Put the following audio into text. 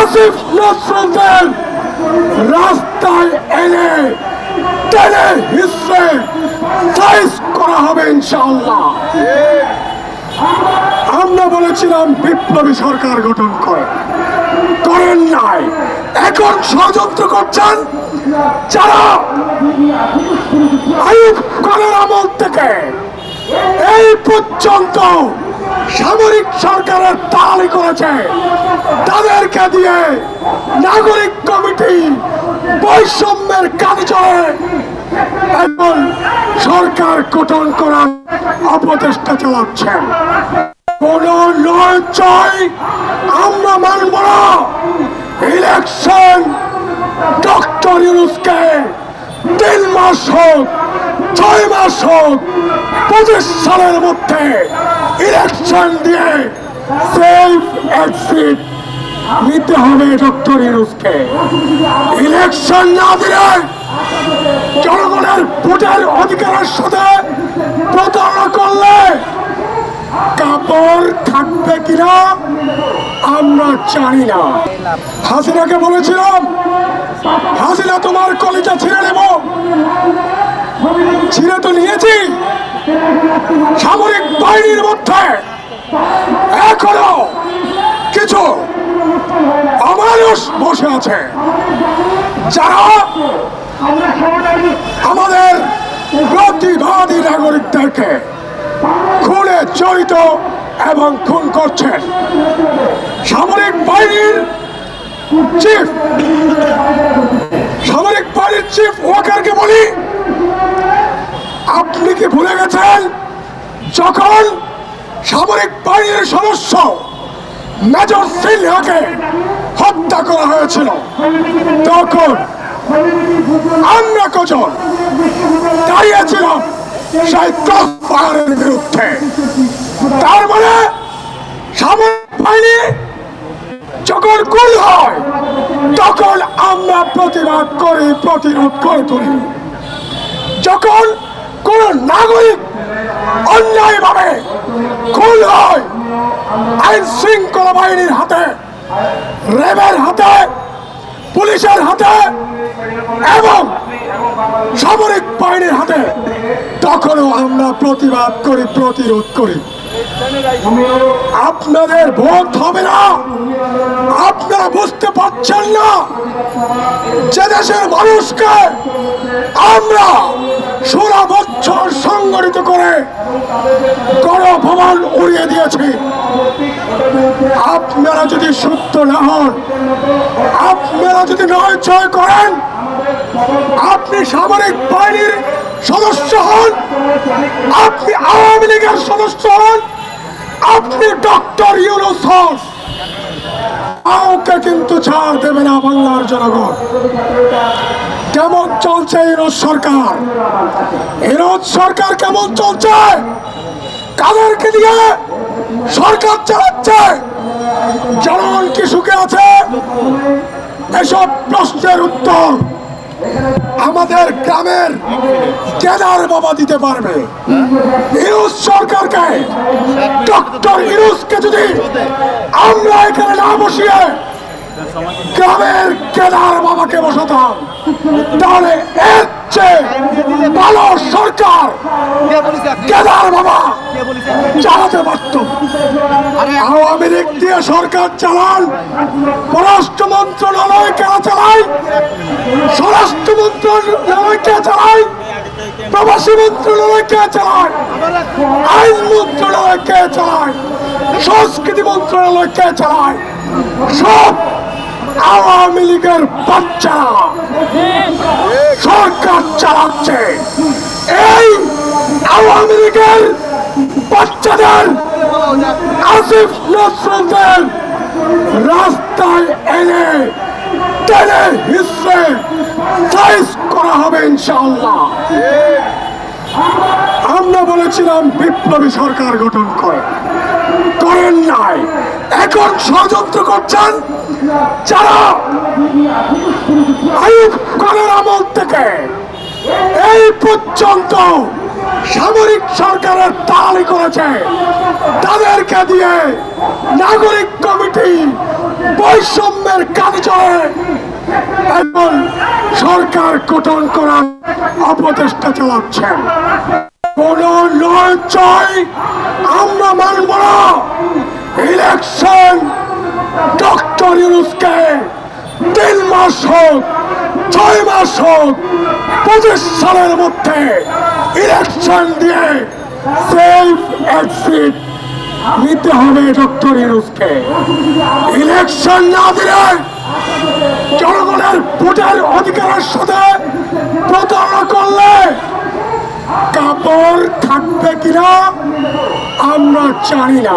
আসিফ নজরুলদের রাস্তায় এনে টেনে হিসে সাইজ করা হবে ইনশাআল্লাহ। আমরা বলেছিলাম বিপ্লবী সরকার গঠন করে। করেন নাই। এখন ষড়যন্ত্র করছেন যারা আইব করার আমল থেকে। এই পর্যন্ত সামরিক সরকারের তালি করেছে। তাদেরকে দিয়ে নাগরিক কমিটি বৈষম্যের কাজ চলে এখন সরকার গঠন করার অপচেষ্টা চালাচ্ছেন কোন নয় আমরা মানব না। ইলেকশন ডক্টর ইউনুসকে তিন মাস হোক ছয় মাস হোক, পঁচিশ সালের মধ্যে ইলেকশন দিয়ে সেফ এক্সিট নিতে হবে ডক্টর ইউনুসকে। ইলেকশন না দিলে জনগণের ভোটের অধিকারের সাথে প্রতারণা করলে কাপড় থাকবে কিনা আমরা জানি না। হাসিনাকে বলেছিলাম, হাসিনা তোমার কলিজা ছিঁড়ে নেব। ছিঁড়ে তো নিয়েছি। সামরিক বাহিনীর মধ্যে এখনও কিছু অমানুষ বসে আছে। যারা আমাদের প্রতিবাদী নাগরিকদেরকে খুনে জড়িত এবং খুন করছেন। সামরিক বাহিনীর চিফ সামরিক বাহিনীর চিফ ওয়াকারকে বলি আপনি কি ভুলে গেছেন? যখন সামরিক বাহিনীর সদস্য মেজর সিনহাকে হত্যা করা হয়েছিল, তখন আমরা কজন দাঁড়িয়েছিলাম সেই ক্রস ফায়ারের বিরুদ্ধে? তার মানে সামরিক বাহিনী যখন গুল হয়, তখন আমরা প্রতিবাদ করি, প্রতিরোধ করে তুলি। যখন কোন নাগরিক অন্যায়ভাবে খুন হয়, আইন শৃঙ্খলা বাহিনীর হাতে, র্যাবের হাতে, পুলিশের হাতে এবং সামরিক বাহিনীর হাতে, তখনও আমরা প্রতিবাদ করি, প্রতিরোধ করি। আপনাদের ভোট হবে না। আপনারা বুঝতে পারছেন না যে দেশের মানুষকে আমরা ষোলো বছর সংগঠিত করে গণভবন উড়িয়ে দিয়েছি। আপনারা যদি সত্য না হন, আপনারা যদি নয় জয় করেন, আপনি সামরিক বাহিনীর সদস্য হন, আপনি আওয়ামী লীগের সদস্য হন, আপনি ডক্টর ইউনুস হন। কাউকে কিন্তু ছাড় দেবে না বাংলার জনগণ। কেমন চলছে ইরোজ সরকার? ইরোজ সরকার কেমন চলছে? কাদেরকে দিয়ে সরকার চালাচ্ছে? জনগণ কি সুখে আছে? এসব প্রশ্নের উত্তর আমাদের গ্রামের কেদার বাবা দিতে পারবে। ইউনুস সরকারকে, ডক্টর ইউনুসকে যদি আমরা এখানে না বসিয়ে গ্রামের কেদার বাবাকে বসাতাম। তাহলে এর চেয়ে ভালো সরকার কেদার বাবা চালাতে পারত। আওয়ামী লীগ দিয়ে সরকার চালান, পররাষ্ট্র মন্ত্রণালয় কেনা চালায় স্বরাষ্ট্র মন্ত্রণালয় কে চালায় প্রবাসী মন্ত্রণালয় কে চালায় আইন মন্ত্রণালয় কে চালায় সংস্কৃতি মন্ত্রণালয় কে চালায় সব আওয়ামী লীগের বাচ্চারা সরকার চালাচ্ছে। এই আওয়ামী লীগের বাচ্চাদের, আসিফ নজরুলদের রাস্তায় এনে টেনে হিসে সাইজ করা হবে ইনশাআল্লাহ। আমরা বলেছিলাম বিপ্লবী সরকার গঠন করে। করেন নাই। এখন ষড়যন্ত্র করছেন যারা আইব করার আমল থেকে। এই পর্যন্ত সামরিক সরকারের তালি করেছে। তাদেরকে দিয়ে নাগরিক কমিটি বৈষম্যের কাজে চলে এখন সরকার গঠন করার অপচেষ্টা চালাচ্ছেন। কোন নয় না ইলেকশন ডক্টর ইউনুসকে তিন মাস হোক, ছয় মাস হোক, পঁচিশ সালের মধ্যে ইলেকশন দিয়ে সেফ এক্সিট নিতে হবে ডক্টর ইউনুসকে ইলেকশন না দিলে জনগণের ভোটের অধিকারের সাথে প্রতারণা করলে কাপড় থাকবে কিনা আমরা জানি না।